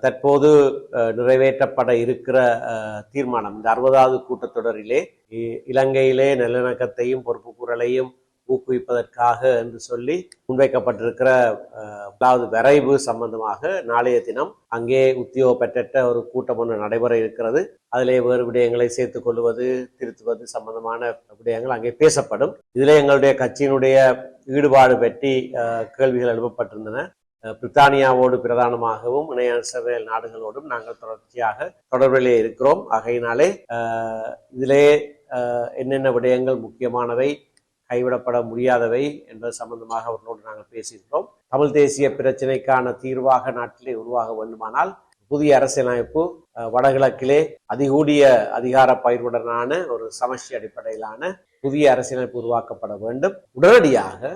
தற்போது நிறைவேற்றப்பட இருக்கிற தீர்மானம். இந்த அறுபதாவது கூட்டத்தொடரிலே இ- இலங்கையிலே நல்லிணக்கத்தையும் பொறுப்புக்கூறலையும் ஊக்குவிப்பதற்காக என்று சொல்லி முன்வைக்கப்பட்டிருக்கிற அஹ், வரைவு சம்பந்தமாக நாளைய தினம் அங்கே உத்தியோக பெற்ற ஒரு கூட்டம் ஒன்று நடைபெற இருக்கிறது. அதிலே வேறு விடயங்களை சேர்த்து கொள்வது திருத்துவது சம்பந்தமான விடயங்கள் அங்கே பேசப்படும். இதிலே எங்களுடைய கட்சியினுடைய ஈடுபாடு பற்றி கேள்விகள் எழுப்பப்பட்டிருந்தன. பிரித்தானியாவோடு பிரதானமாகவும் இணைய சபையல் நாடுகளோடும் நாங்கள் தொடர்ச்சியாக தொடர்பிலே இருக்கிறோம். ஆகையினாலே இதிலே என்னென்ன விடயங்கள் முக்கியமானவை கைவிடப்பட முடியாதவை என்பது சம்பந்தமாக அவர்களோடு நாங்கள் பேசியிருக்கிறோம். தமிழ் தேசிய பிரச்சினைக்கான தீர்வாக நாட்டிலே உருவாக வேண்டுமானால் புதிய அரசியலமைப்பு வடகிழக்கிலே அதிகூடிய அதிகார பயிர்வுடனான ஒரு சமஷ்டி அடிப்படையிலான புதிய அரசியலமைப்பு உருவாக்கப்பட வேண்டும். உடனடியாக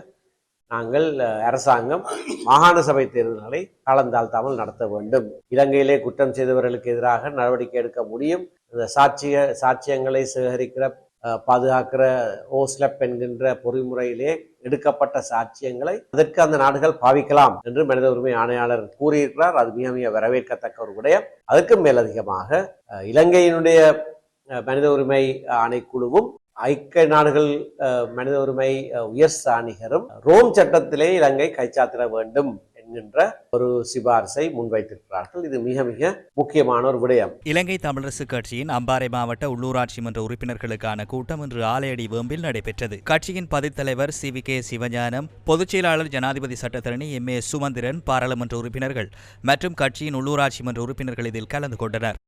நாங்கள் அரசாங்கம் மாகாண சபை தேர்தல்களை காலந்தாழ்த்தாமல் நடத்த வேண்டும். இலங்கையிலே குற்றம் செய்தவர்களுக்கு எதிராக நடவடிக்கை எடுக்க முடியும். இந்த சாட்சிய சாட்சியங்களை சேகரிக்கிற அஹ், பாதுகாக்கிற ஓஸ்லப் என்கின்ற பொறிமுறையிலே எடுக்கப்பட்ட சாட்சியங்களை அதற்கு அந்த நாடுகள் பாவிக்கலாம் என்று மனித உரிமை ஆணையாளர் கூறியிருக்கிறார். அது மிக மிக வரவேற்கத்தக்க ஒரு விடயம். அதற்கும் மேலதிகமாக அஹ், இலங்கையினுடைய அஹ், மனித உரிமை ஆணைக்குழுவும் ஐக்கிய நாடுகள் மனித உரிமை உயர் சாணிகரும் ரோம் சட்டத்திலே இலங்கை கைச்சாத்திட வேண்டும் என்கின்ற ஒரு சிபாரிசை முன்வைத்திருக்கிறார்கள். இது மிக மிக முக்கியமான ஒரு விடயம். இலங்கை தமிழரசு கட்சியின் அம்பாறை மாவட்ட உள்ளூராட்சி மன்ற உறுப்பினர்களுக்கான கூட்டம் இன்று ஆலையடி வேம்பில் நடைபெற்றது. கட்சியின் பதித்தலைவர் சி வி கே சிவஞானம் பொதுச் செயலாளர் ஜனாதிபதி சட்டத்தரணி எம் ஏ சுமந்திரன் பாராளுமன்ற உறுப்பினர்கள் மற்றும் கட்சியின் உள்ளூராட்சி மன்ற உறுப்பினர்கள் இதில் கலந்து கொண்டனர்.